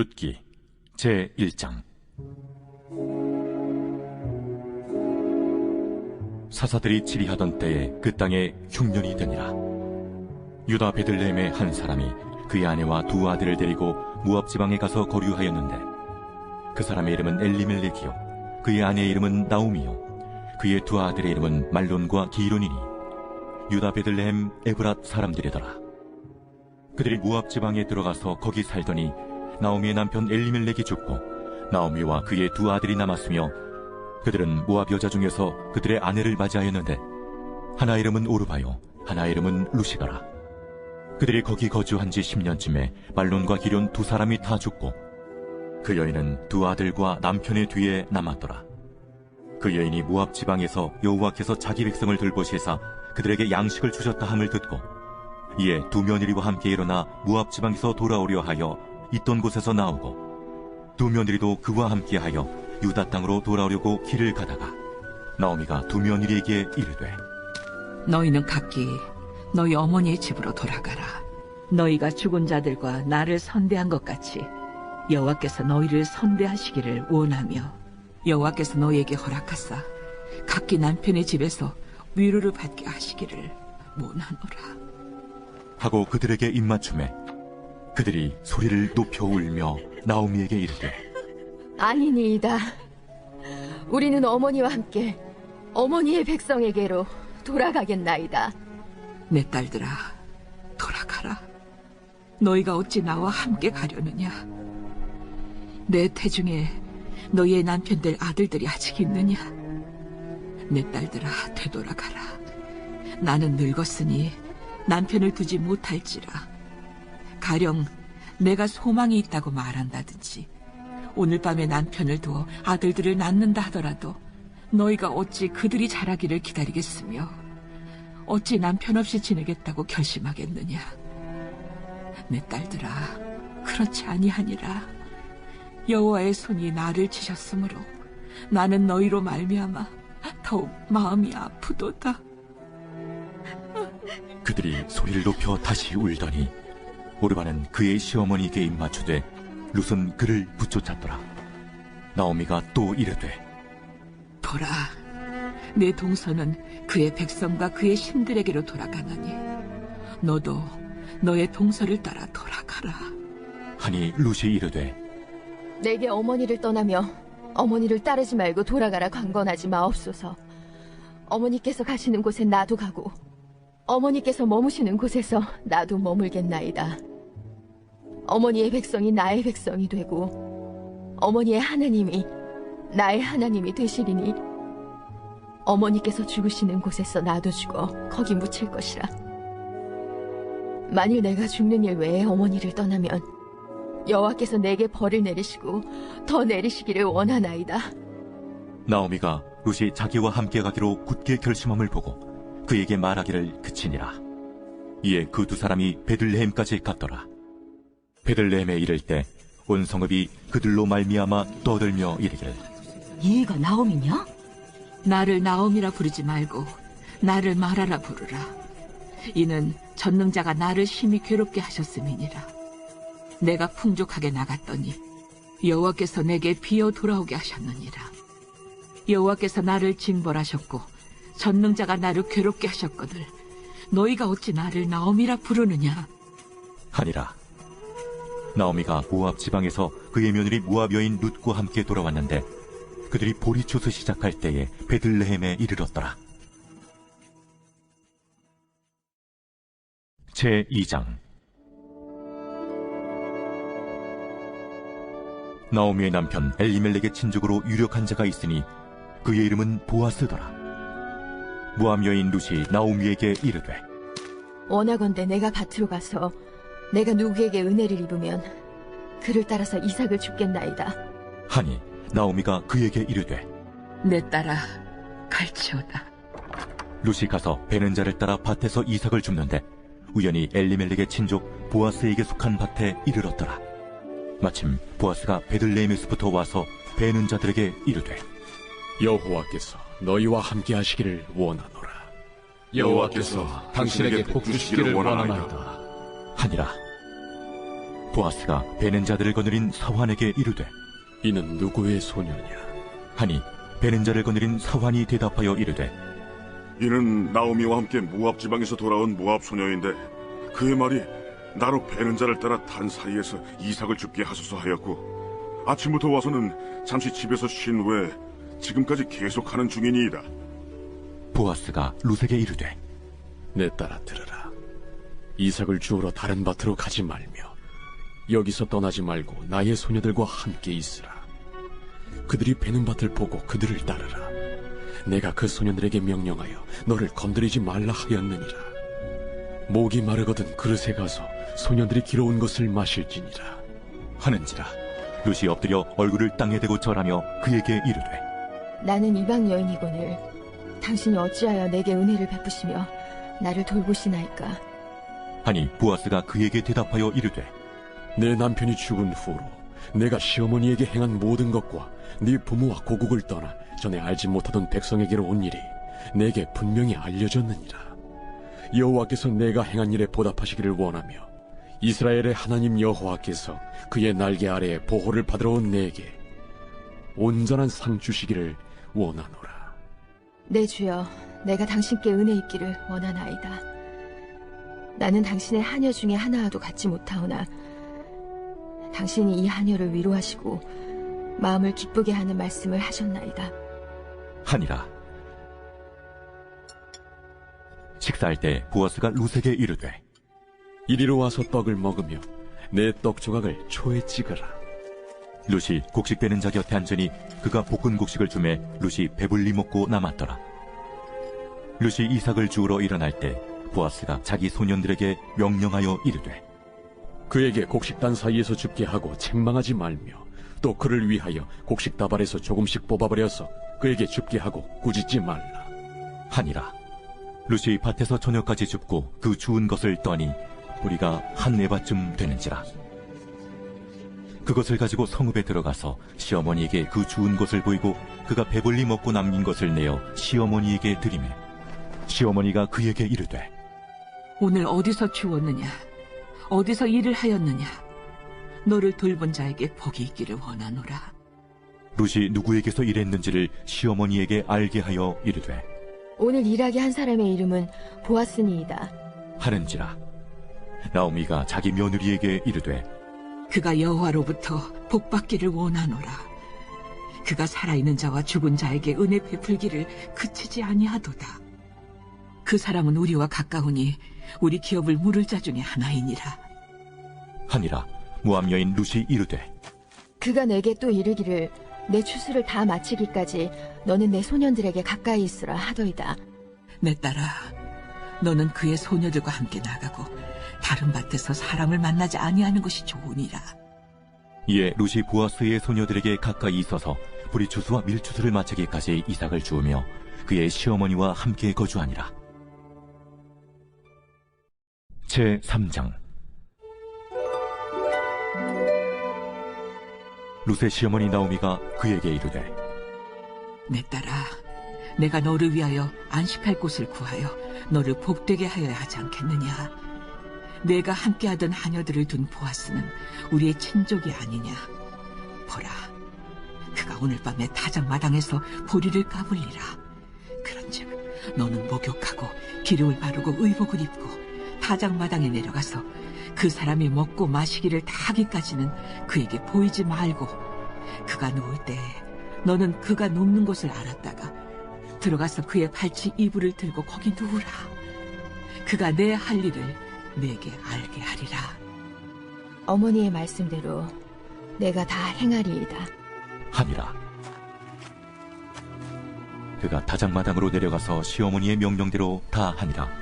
룻기 제 1장. 사사들이 치리하던 때에 그 땅에 흉년이 되니라. 유다 베들레헴의 한 사람이 그의 아내와 두 아들을 데리고 무압 지방에 가서 거류하였는데 그 사람의 이름은 엘리멜렉이요. 그의 아내의 이름은 나오미요. 그의 두 아들의 이름은 말론과 기론이니 유다 베들레헴 에브랏 사람들이더라. 그들이 무압 지방에 들어가서 거기 살더니 나오미의 남편 엘리멜렉이 죽고 나오미와 그의 두 아들이 남았으며 그들은 모압 여자 중에서 그들의 아내를 맞이하였는데 하나 이름은 오르바요 하나 이름은 루시가라. 그들이 거기 거주한 지 10년쯤에 말론과 기련 두 사람이 다 죽고 그 여인은 두 아들과 남편의 뒤에 남았더라. 그 여인이 모압 지방에서 여호와께서 자기 백성을 돌보시사 그들에게 양식을 주셨다 함을 듣고 이에 두 며느리와 함께 일어나 모압 지방에서 돌아오려 하여 있던 곳에서 나오고 두 며느리도 그와 함께하여 유다 땅으로 돌아오려고 길을 가다가 나오미가 두 며느리에게 이르되 너희는 각기 너희 어머니의 집으로 돌아가라. 너희가 죽은 자들과 나를 선대한 것 같이 여호와께서 너희를 선대하시기를 원하며 여호와께서 너희에게 허락하사 각기 남편의 집에서 위로를 받게 하시기를 원하노라. 하고 그들에게 입맞춤에 그들이 소리를 높여 울며 나오미에게 이르되 아니니이다. 우리는 어머니와 함께 어머니의 백성에게로 돌아가겠나이다. 내 딸들아, 돌아가라. 너희가 어찌 나와 함께 가려느냐? 내 태중에 너희의 남편들 아들들이 아직 있느냐? 내 딸들아, 되돌아가라. 나는 늙었으니 남편을 두지 못할지라. 가령 내가 소망이 있다고 말한다든지 오늘 밤에 남편을 두어 아들들을 낳는다 하더라도 너희가 어찌 그들이 자라기를 기다리겠으며 어찌 남편 없이 지내겠다고 결심하겠느냐? 내 딸들아 그렇지 아니하니라. 여호와의 손이 나를 치셨으므로 나는 너희로 말미암아 더욱 마음이 아프도다. 그들이 소리를 높여 다시 울더니 오르바는 그의 시어머니에게 입맞추되 룻은 그를 붙여찼더라 나오미가 또 이르되 보라 내 동서는 그의 백성과 그의 신들에게로 돌아가느니 너도 너의 동서를 따라 돌아가라 하니 룻이 이르되 내게 어머니를 떠나며 어머니를 따르지 말고 돌아가라 강건하지 마옵소서. 어머니께서 가시는 곳에 나도 가고 어머니께서 머무시는 곳에서 나도 머물겠나이다. 어머니의 백성이 나의 백성이 되고 어머니의 하나님이 나의 하나님이 되시리니 어머니께서 죽으시는 곳에서 나도 죽어 거기 묻힐 것이라. 만일 내가 죽는 일 외에 어머니를 떠나면 여호와께서 내게 벌을 내리시고 더 내리시기를 원하나이다. 나오미가 룻이 자기와 함께 가기로 굳게 결심함을 보고 그에게 말하기를 그치니라. 이에 그 두 사람이 베들레헴까지 갔더라. 베들레헴에 이를 때 온 성읍이 그들로 말미암아 떠들며 이르기를 얘가 나오미냐? 나를 나옴이라 부르지 말고 나를 말하라 부르라. 이는 전능자가 나를 심히 괴롭게 하셨음이니라. 내가 풍족하게 나갔더니 여호와께서 내게 비어 돌아오게 하셨느니라. 여호와께서 나를 징벌하셨고 전능자가 나를 괴롭게 하셨거늘 너희가 어찌 나를 나옴이라 부르느냐? 하니라. 나오미가 모압 지방에서 그의 며느리 모압 여인 룻과 함께 돌아왔는데 그들이 보리초스 시작할 때에 베들레헴에 이르렀더라. 제 2장 나오미의 남편 엘리멜렉의 친족으로 유력한 자가 있으니 그의 이름은 보아스더라. 모압 여인 룻이 나오미에게 이르되 원하건대 내가 밭으로 가서 내가 누구에게 은혜를 입으면 그를 따라서 이삭을 죽겠나이다. 하니 나오미가 그에게 이르되 내 딸아 갈치오다 룻이 가서 베는 자를 따라 밭에서 이삭을 줍는데 우연히 엘리멜렉의 친족 보아스에게 속한 밭에 이르렀더라. 마침 보아스가 베들레헴에서부터 와서 베는 자들에게 이르되 여호와께서 너희와 함께 하시기를 원하노라. 여호와께서 당신에게 복 주시기를 원하나이다. 하니라. 보아스가 베는 자들을 거느린 사환에게 이르되 이는 누구의 소녀냐? 하니 베는 자를 거느린 사환이 대답하여 이르되 이는 나오미와 함께 모압 지방에서 돌아온 모압 소녀인데 그의 말이 나로 베는 자를 따라 단 사이에서 이삭을 죽게 하소서 하였고 아침부터 와서는 잠시 집에서 쉰 후에 지금까지 계속하는 중이니이다. 보아스가 루세게 이르되 내 딸아 들으라. 이삭을 주우러 다른 밭으로 가지 말며 여기서 떠나지 말고 나의 소녀들과 함께 있으라. 그들이 베는 밭을 보고 그들을 따르라. 내가 그 소년들에게 명령하여 너를 건드리지 말라 하였느니라. 목이 마르거든 그릇에 가서 소년들이 길어온 것을 마실지니라. 하는지라 루시 엎드려 얼굴을 땅에 대고 절하며 그에게 이르되 나는 이방 여인이거늘 당신이 어찌하여 내게 은혜를 베푸시며 나를 돌보시나이까 하니 보아스가 그에게 대답하여 이르되 내 남편이 죽은 후로 내가 시어머니에게 행한 모든 것과 네 부모와 고국을 떠나 전에 알지 못하던 백성에게로 온 일이 내게 분명히 알려졌느니라. 여호와께서 내가 행한 일에 보답하시기를 원하며 이스라엘의 하나님 여호와께서 그의 날개 아래에 보호를 받으러 온 내게 온전한 상 주시기를 원하노라. 내 주여 내가 당신께 은혜 입기를 원하나이다 나는 당신의 하녀 중에 하나와도 같지 못하오나 당신이 이 하녀를 위로하시고 마음을 기쁘게 하는 말씀을 하셨나이다 하니라 식사할 때 보아스가 루세게 이르되 이리로 와서 떡을 먹으며 내 떡 조각을 초에 찍으라. 루시 곡식 빼는 자 곁에 앉으니 그가 볶은 곡식을 주매 루시 배불리 먹고 남았더라. 루시 이삭을 주우러 일어날 때 보아스가 자기 소년들에게 명령하여 이르되 그에게 곡식단 사이에서 죽게 하고 책망하지 말며 또 그를 위하여 곡식 다발에서 조금씩 뽑아버려서 그에게 죽게 하고 꾸짖지 말라. 하니라. 루시 밭에서 저녁까지 줍고 그 주운 것을 떠니 뿌리가 한 네바쯤 되는지라. 그것을 가지고 성읍에 들어가서 시어머니에게 그 주운 것을 보이고 그가 배불리 먹고 남긴 것을 내어 시어머니에게 드리매 시어머니가 그에게 이르되 오늘 어디서 주웠느냐? 어디서 일을 하였느냐? 너를 돌본 자에게 복이 있기를 원하노라. 루시 누구에게서 일했는지를 시어머니에게 알게 하여 이르되 오늘 일하게 한 사람의 이름은 보아스니이다 하는지라 나오미가 자기 며느리에게 이르되 그가 여호와로부터 복받기를 원하노라. 그가 살아있는 자와 죽은 자에게 은혜 베풀기를 그치지 아니하도다. 그 사람은 우리와 가까우니 우리 기업을 물을 자 중에 하나이니라. 하니라 모함 여인 루시 이르되 그가 내게 또 이르기를 내 추수를 다 마치기까지 너는 내 소년들에게 가까이 있으라 하더이다 내 딸아, 너는 그의 소녀들과 함께 나가고 다른 밭에서 사람을 만나지 아니하는 것이 좋으니라. 이에 루시 보아스의 소녀들에게 가까이 있어서 브리추스와 밀추스를 마치기까지 이삭을 주우며 그의 시어머니와 함께 거주하니라. 제 3장 루세 시어머니 나오미가 그에게 이르되 내 딸아, 내가 너를 위하여 안식할 곳을 구하여 너를 복되게 하여야 하지 않겠느냐? 내가 함께하던 하녀들을 둔 보아스는 우리의 친족이 아니냐? 보라, 그가 오늘 밤에 타작 마당에서 보리를 까불리라. 그런즉 너는 목욕하고 기름을 바르고 의복을 입고 타작 마당에 내려가서 그 사람이 먹고 마시기를 다 하기까지는 그에게 보이지 말고 그가 누울 때 너는 그가 눕는 곳을 알았다가 들어가서 그의 발치 이불을 들고 거기 누우라. 그가 내 할 일을 내게 알게 하리라. 어머니의 말씀대로 내가 다 행하리이다 하니라. 그가 다장마당으로 내려가서 시어머니의 명령대로 다 하니라.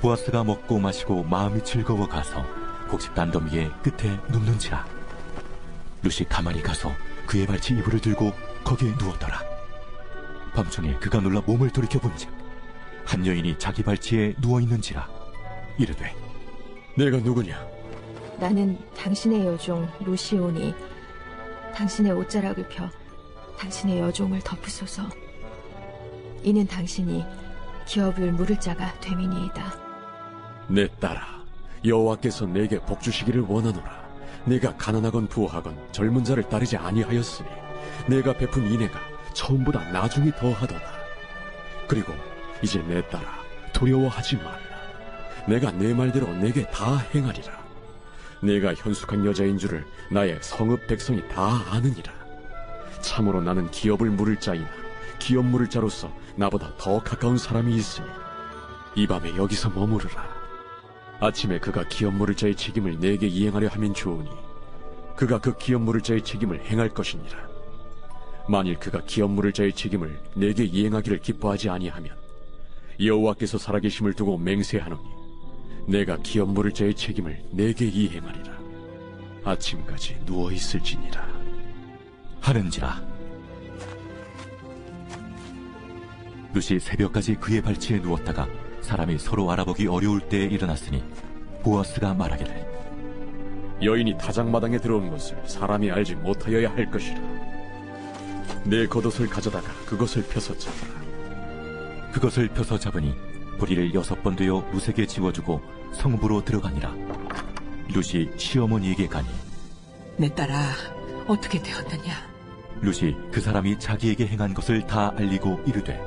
보아스가 먹고 마시고 마음이 즐거워 가서 곡식 위에 끝에 눕는지라. 루시 가만히 가서 그의 발치 이불을 들고 거기에 누웠더라. 밤중에 그가 놀라 몸을 돌이켜 본즉 한 여인이 자기 발치에 누워 있는지라. 이르되 내가 누구냐? 나는 당신의 여종 루시오니 당신의 옷자락을 펴 당신의 여종을 덮으소서 이는 당신이 기업을 물을 자가 됨이니이다 내 딸아, 여호와께서 내게 복 주시기를 원하노라. 내가 가난하건 부하건 젊은 자를 따르지 아니하였으니 내가 베푼 인애가 처음보다 나중이 더하도다. 그리고 이제 내 딸아 두려워하지 말라. 내가 내 말대로 내게 다 행하리라. 내가 현숙한 여자인 줄을 나의 성읍 백성이 다 아느니라. 참으로 나는 기업을 물을 자이나 기업 물을 자로서 나보다 더 가까운 사람이 있으니 이 밤에 여기서 머무르라. 아침에 그가 기업 물을 자의 책임을 내게 이행하려 하면 좋으니 그가 그 기업 물을 자의 책임을 행할 것이니라. 만일 그가 기업 물을 자의 책임을 내게 이행하기를 기뻐하지 아니하면 여호와께서 살아계심을 두고 맹세하노니 내가 기업 물을 자의 책임을 내게 이행하리라. 아침까지 누워 있을지니라. 하는지라 룻이 새벽까지 그의 발치에 누웠다가 사람이 서로 알아보기 어려울 때에 일어났으니 보아스가 말하기를 여인이 타작마당에 들어온 것을 사람이 알지 못하여야 할 것이라. 내 겉옷을 가져다가 그것을 펴서 잡아라. 그것을 펴서 잡으니 부리를 여섯 번 되어 룻에게 지워주고 성읍으로 들어가니라 룻이 시어머니에게 가니 내 딸아, 어떻게 되었느냐? 룻이 그 사람이 자기에게 행한 것을 다 알리고 이르되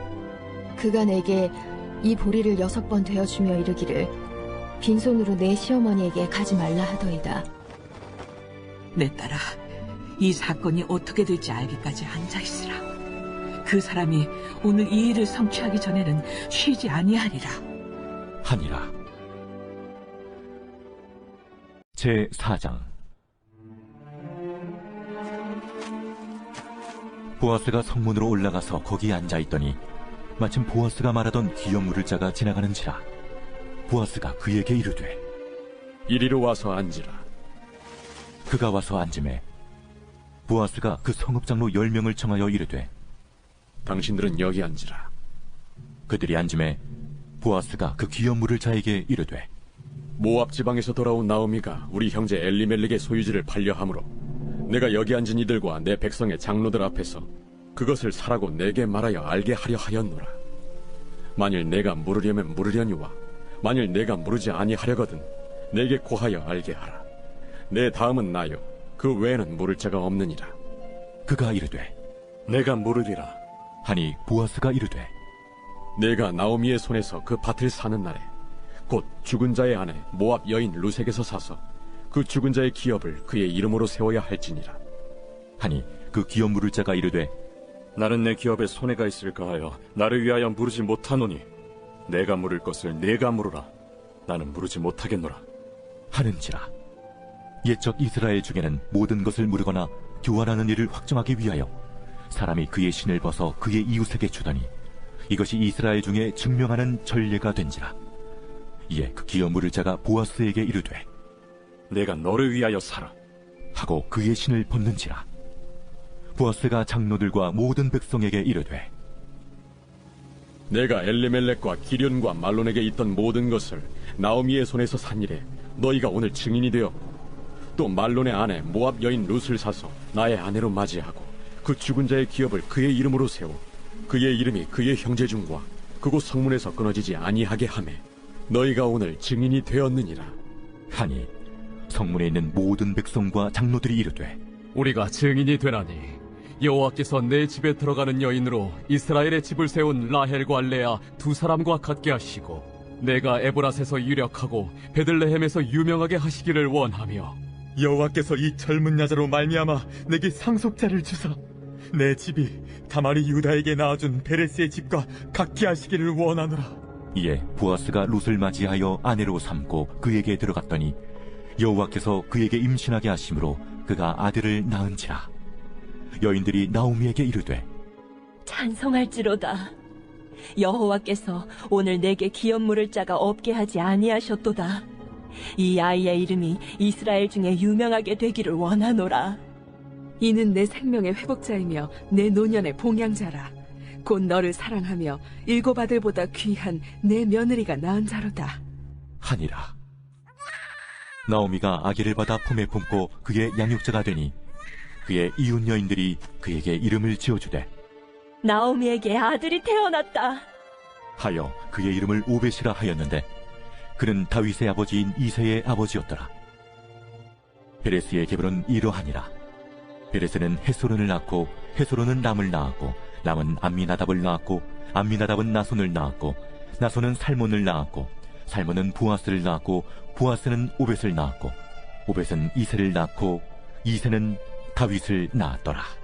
그가 내게 이 보리를 여섯 번 되어주며 이르기를 빈손으로 내 시어머니에게 가지 말라 하더이다. 내 딸아, 이 사건이 어떻게 될지 알기까지 앉아있으라. 그 사람이 오늘 이 일을 성취하기 전에는 쉬지 아니하리라. 하니라 제 4장 보아스가 성문으로 올라가서 거기 앉아 있더니 마침 보아스가 말하던 기업 물을 자가 지나가는지라 보아스가 그에게 이르되 이리로 와서 앉으라. 그가 와서 앉음에 보아스가 그 성읍 장로 열 명을 청하여 이르되 당신들은 여기 앉으라. 그들이 앉음에 보아스가 그 기업 물을 자에게 이르되 모압 지방에서 돌아온 나오미가 우리 형제 엘리멜렉의 소유지를 팔려 함으로 내가 여기 앉은 이들과 내 백성의 장로들 앞에서 그것을 사라고 내게 말하여 알게 하려 하였노라. 만일 내가 물으려면 물으려니와 만일 내가 물으지 아니하려거든 내게 고하여 알게 하라. 내 다음은 나요. 그 외에는 물을 자가 없느니라. 그가 이르되 내가 물으리라. 하니 보아스가 이르되 내가 나오미의 손에서 그 밭을 사는 날에 곧 죽은 자의 아내 모압 여인 루색에서 사서 그 죽은 자의 기업을 그의 이름으로 세워야 할지니라. 하니 그 기업 물을 자가 이르되 나는 내 기업에 손해가 있을까 하여 나를 위하여 물으지 못하노니 내가 물을 것을 내가 물으라. 나는 물으지 못하겠노라. 하는지라. 옛적 이스라엘 중에는 모든 것을 물으거나 교환하는 일을 확정하기 위하여 사람이 그의 신을 벗어 그의 이웃에게 주더니 이것이 이스라엘 중에 증명하는 전례가 된지라. 이에 그 기업 물을 자가 보아스에게 이르되 내가 너를 위하여 살아 하고 그의 신을 벗는지라 보아스가 장로들과 모든 백성에게 이르되 내가 엘리멜렉과 기련과 말론에게 있던 모든 것을 나오미의 손에서 산 일에 너희가 오늘 증인이 되었고 또 말론의 아내 모압 여인 룻을 사서 나의 아내로 맞이하고 그 죽은 자의 기업을 그의 이름으로 세워 그의 이름이 그의 형제 중과 그곳 성문에서 끊어지지 아니하게 하매 너희가 오늘 증인이 되었느니라. 하니 성문에 있는 모든 백성과 장로들이 이르되 우리가 증인이 되나니 여호와께서 내 집에 들어가는 여인으로 이스라엘의 집을 세운 라헬과 레아 두 사람과 같게 하시고 내가 에브라스에서 유력하고 베들레헴에서 유명하게 하시기를 원하며 여호와께서 이 젊은 여자로 말미암아 내게 상속자를 주사 내 집이 다말이 유다에게 낳아준 베레스의 집과 같게 하시기를 원하노라. 이에 보아스가 룻을 맞이하여 아내로 삼고 그에게 들어갔더니 여호와께서 그에게 임신하게 하심으로 그가 아들을 낳은지라 여인들이 나오미에게 이르되 찬송할지로다. 여호와께서 오늘 내게 기업 물을 자가 없게 하지 아니하셨도다. 이 아이의 이름이 이스라엘 중에 유명하게 되기를 원하노라. 이는 내 생명의 회복자이며 내 노년의 봉양자라. 곧 너를 사랑하며 일곱 아들보다 귀한 내 며느리가 낳은 자로다. 하니라 나오미가 아기를 받아 품에 품고 그의 양육자가 되니 그의 이웃 여인들이 그에게 이름을 지어주되 나오미에게 아들이 태어났다. 하여 그의 이름을 오벳이라 하였는데 그는 다윗의 아버지인 이세의 아버지였더라 베레스의 계보는 이러하니라. 베레스는 헤소론을 낳고 헤소론은 람을 낳았고 람은 암미나답을 낳았고 암미나답은 나손을 낳았고 나손은 살몬을 낳았고 살몬은 부아스를 낳았고 부아스는 오벳을 낳았고 오벳은 이세를 낳고 이세는 다윗을 낳았더라.